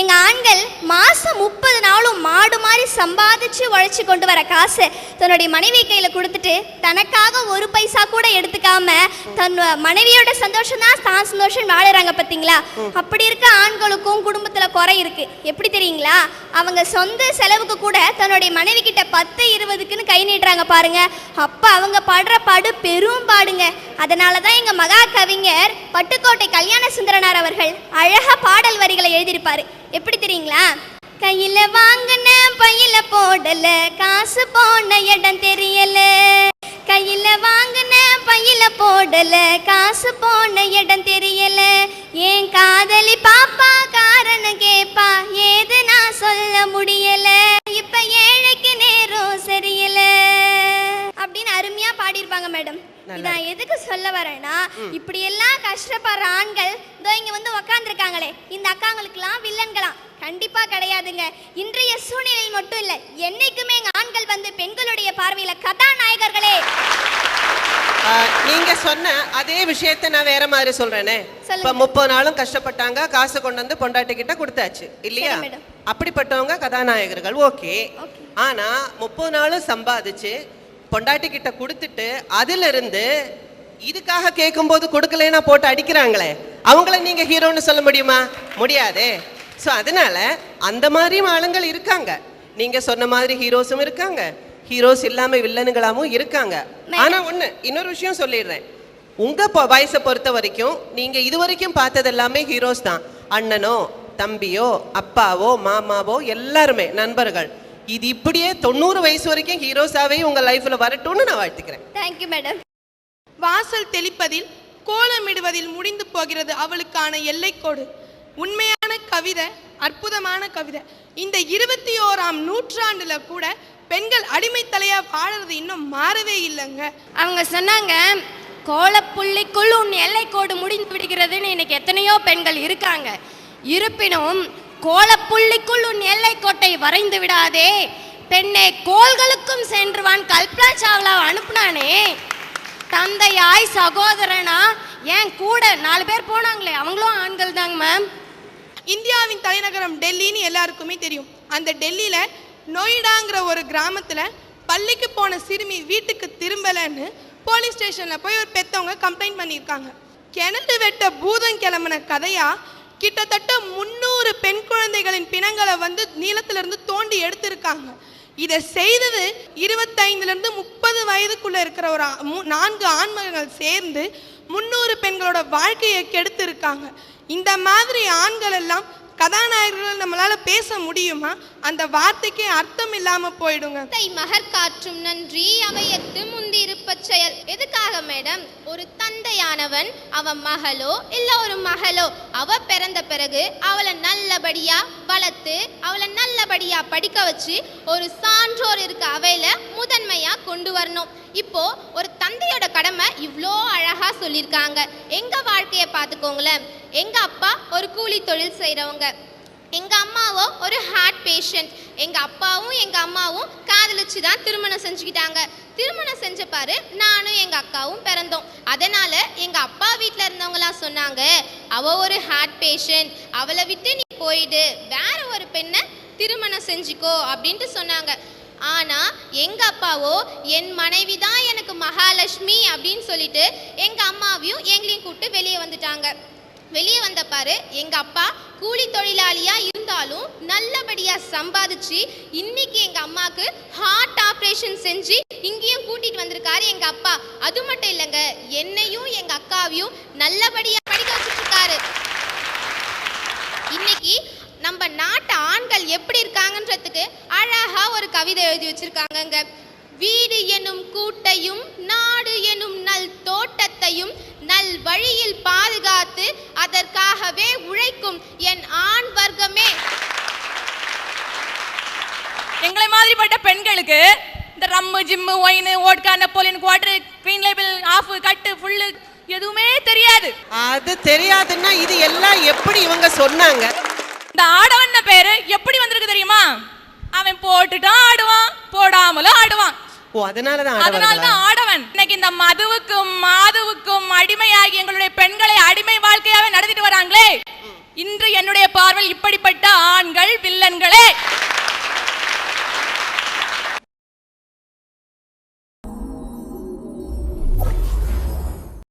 எங்க ஆண்கள் மாசம் முப்பது நாளும் மாடு மாதிரி சம்பாதிச்சு உழைச்சு கொண்டு வர காசை தன்னுடைய மனைவி கையில கொடுத்துட்டு தனக்காக ஒரு பைசா கூட எடுத்துக்காம தன் மனைவியோட சந்தோஷம் தான் தான் சந்தோஷம் வாழறாங்க பாத்தீங்களா? அப்படி இருக்க ஆண்களுக்கும் குடும்பத்துல குறை இருக்கு. எப்படி தெரியுங்களா? அவங்க சொந்த செலவுக்கு கூட தன்னுடைய மனைவி கிட்ட பத்து இருபதுக்குன்னு கை நீட்டுறாங்க பாருங்க. அப்ப அவங்க படுற பாடு பெரும் பாடுங்க. அதனால தான் எங்க மகா கவிஞர் பட்டுக்கோட்டை கல்யாண சுந்தரனார் அவர்கள் அழகா பாடல் வரிகளை எழுதியிருப்பாரு. எப்படி தெரியுங்களா? கையில வாங்கின பையில போடல காசு போன இடம் தெரியல. கையில வாங்கின பையில போடல காசு போன இடம் தெரியல. ஏன் காதலி பாப்பா காரணம் கேப்பா ஏது நான் சொல்ல முடியல. இப்ப ஏழைக்கு நேரம் சரியில்ல. அப்படின்னு அருமையா பாடியிருப்பாங்க மேடம். நான் எதுக்கு சொல்ல வரேன்னா இப்படி எல்லாம் கஷ்டப்படுற ஆண்கள் இதோ இங்க வந்து உக்காந்துருக்காங்களே இந்த அக்காங்களுக்கெல்லாம் வில்லன்களாம். கண்டிப்பா கிடையாதுங்க. இன்றைய சூழ்நிலையில் மட்டும் இல்ல என்னைக்குமே ஆண்கள் வந்து பெண்களுடைய பார்வையில கதாநாயகர்களே. நீங்க சொன்ன அதே விஷயத்தை நான் வேற மாதிரி சொல்றேனே. இப்ப முப்பது நாளும் கஷ்டப்பட்டாங்க காசு கொண்டு வந்து பொண்டாட்டி கிட்ட கொடுத்தாச்சு இல்லையா. அப்படிப்பட்டவங்க கதாநாயகர்கள் ஓகே. ஆனா முப்பது நாளும் சம்பாதிச்சு பொண்டாட்டி கிட்ட கொடுத்துட்டு அதுல இருந்து இதுக்காக கேட்கும்போது கொடுக்கலைன்னா போட்டு அடிக்கிறாங்களே அவங்கள நீங்க ஹீரோன்னு சொல்ல முடியுமா? முடியாதே. ஸோ அதனால அந்த மாதிரியும் ஆளுங்கள் இருக்காங்க. நீங்க சொன்ன மாதிரி ஹீரோஸும் இருக்காங்க. ஹீரோஸ் இல்லாம வில்லனுங்களாவும் இருக்காங்க. ஆனா ஒண்ணு இன்னொரு விஷயம் சொல்லிடுறேன். உங்க வயசை பொறுத்த வரைக்கும் நீங்க இது வரைக்கும் பார்த்தது எல்லாமே ஹீரோஸ் தான். அண்ணனோ தம்பியோ அப்பாவோ மாமாவோ எல்லாருமே நண்பர்கள். இது இப்படியே தொண்ணூறு வயசு வரைக்கும் ஹீரோஸாவே உங்க லைஃப்ல வரட்டும்னு நான் வாழ்த்துக்கிறேன். தேங்க்யூ மேடம் வாசல் தெளிப்பதில் கோலமிடுவதில் முடிந்து போகிறது அவளுக்கான எல்லைக்கோடு. உண்மையான கவிதை அற்புதமான கவிதை. இந்த இருபத்தி ஓராம் நூற்றாண்டுல கூட பெண்கள் அடிமைத்தலையா வாழறது இன்னும் மாறவே இல்லைங்க. அவங்க சொன்னாங்க கோலப்புள்ளிக்குள் உன் எல்லைக்கோடு முடிந்து விடுகிறதுன்னு இன்னைக்கு எத்தனையோ பெண்கள் இருக்காங்க. இருப்பினும் கோலப்புள்ளிக்குள் உன் எல்லைக்கோட்டை வரைந்து விடாதே. பெண்ணே கோள்களுக்கும் சென்றுவான் கல்பனா சாவ்லா அனுப்புனானே. தந்தையாய் சகோதரனா ஏன் கூட நாலு பேர் போனாங்களே அவங்களும் ஆண்கள் தாங்க மேம் இந்தியாவின் தலைநகரம் டெல்லின்னு எல்லாருக்குமே தெரியும். அந்த டெல்லியில நொய்டாங்கிற ஒரு கிராமத்துல பள்ளிக்கு போன சிறுமி வீட்டுக்கு திரும்பலன்னு போலீஸ் ஸ்டேஷன்ல போய் ஒரு பெத்தவங்க கம்ப்ளைண்ட் பண்ணியிருக்காங்க. கிணறு வெட்ட பூதம் கிளம்பின கதையா கிட்டத்தட்ட முன் முந்நூறு பெண் குழந்தைகளின் பிணங்களை வந்து நீளத்திலிருந்து தோண்டி எடுத்திருக்காங்க. இதை செய்தது இருபத்தைந்துலேருந்து முப்பது வயதுக்குள்ளே இருக்கிற ஒரு நான்கு ஆண்மகங்கள் சேர்ந்து முந்நூறு பெண்களோட வாழ்க்கையை கெடுத்திருக்காங்க. இந்த மாதிரி ஆண்கள் எல்லாம் கதாநாயகர்கள் நம்மளால பேச முடியுமா? அந்த வார்த்தைக்கே அர்த்தம் இல்லாம போயிடுங்க. தை மகர் காற்றும் நன்றி அவையத்து முந்திருப்ப செயல். எதுக்காக மேடம்? ஒரு தந்தையானவன் அவன் மகளோ இல்ல ஒரு மகளோ? அவ பிறந்த பிறகு அவளை நல்லபடியா வளர்த்து அவளை நல்லபடியா படிக்க வச்சு ஒரு சான்றோர் இருக்க அவையில முதன்மையா கொண்டு வரணும். இப்போ ஒரு தந்தையோட கடமை இவ்வளோ அழகா சொல்லியிருக்காங்க. எங்க வாழ்க்கையை பார்த்துக்கோங்களேன். எங்கள் அப்பா ஒரு கூலி தொழில் செய்கிறவங்க எங்கள் அம்மாவோ ஒரு ஹார்ட் பேஷண்ட் எங்கள் அப்பாவும் எங்கள் அம்மாவும் காதலிச்சு தான் திருமணம் செஞ்சுக்கிட்டாங்க. திருமணம் செஞ்ச பாரு நானும் எங்கள் அக்காவும் பிறந்தோம். அதனால் எங்கள் அப்பா வீட்டில் இருந்தவங்களாம் சொன்னாங்க அவள் ஒரு ஹார்ட் பேஷண்ட் அவளை விட்டு நீ போயிடு. வேற ஒரு பெண்ணை திருமணம் செஞ்சுக்கோ அப்படின்ட்டு சொன்னாங்க. ஆனால் எங்கள் அப்பாவோ என் மனைவி தான் எனக்கு மகாலட்சுமி அப்படின்னு சொல்லிட்டு எங்கள் அம்மாவையும் எங்களையும் கூப்பிட்டு வெளியே வந்துட்டாங்க. வெளியே வந்த பாரு எங்க அப்பா கூலி தொழிலாளியா இருந்தாலும் நல்லபடியா சம்பாதிச்சு இன்னைக்கு எங்க அம்மாக்கு ஹார்ட் ஆபரேஷன் செஞ்சு இங்கேயும் கூட்டிட்டு வந்திருக்காரு எங்க அப்பா. அது மட்டும் இல்லைங்க என்னையும் எங்க அக்காவையும் நல்லபடியா படிக்க வச்சுட்டு இன்னைக்கு நம்ம நாட்டு ஆண்கள் எப்படி இருக்காங்கன்றதுக்கு அழகா ஒரு கவிதை எழுதி வச்சுருக்காங்கங்க. வீடு எனும் கூட்டையும் நாடு எனும் நல் தோட்டத்தையும் நல் வழியில் பாதுகாத்து அதற்காகவே உழைக்கும் என் ஆண் வர்க்கமே. எங்களை மாதிரிப்பட்ட பெண்களுக்கு இந்த rum gym wine vodka Napoleon quarter queen label half கட்டு ஃபுல்லு எதுவுமே தெரியாது. அது தெரியாதுன்னா இது எல்லாம் எப்படி இவங்க சொன்னாங்க? இந்த ஆடவன் பேரு எப்படி வந்திருக்கு தெரியுமா? அவன் போட்டுட்டும் ஆடுவான் போடாமலும் ஆடுவான். ஓ அதனால தான் அதனால தான் ஆடவன். இன்னைக்கு இந்த மதுவுக்கும் மாதுவுக்கும் அடிமையாகி எங்களுடைய பெண்களை அடிமை வாழ்க்கையாவே நடத்திட்டு வராங்களே. இன்று என்னுடைய பார்வையில் இப்படிப்பட்ட ஆண்கள் வில்லன்களே.